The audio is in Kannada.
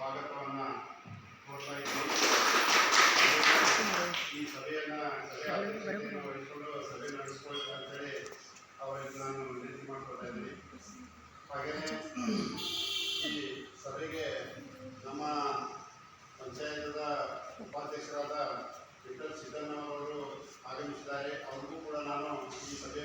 ಸ್ವಾಗತವನ್ನು ಕೋರ್ತಾ ಈ ಸಭೆಯನ್ನು ವಹಿಸಿಕೊಂಡು ಸಭೆ ನಡೆಸ್ಕೊಳ್ತಾ ಅಂತೇಳಿ ಅವರಿಗೆ ನಾನು ವಿನಂತಿ ಮಾಡ್ಕೊಳ್ತಾ ಇದ್ದೀನಿ. ಹಾಗೆಯೇ ಈ ಸಭೆಗೆ ನಮ್ಮ ಪಂಚಾಯತದ ಉಪಾಧ್ಯಕ್ಷರಾದ ವಿಠಲ್ ಸಿದ್ದಣ್ಣವರು ಆಗಮಿಸಿದ್ದಾರೆ. ಅವ್ರಿಗೂ ಕೂಡ ನಾನು ಈ ಸಭೆ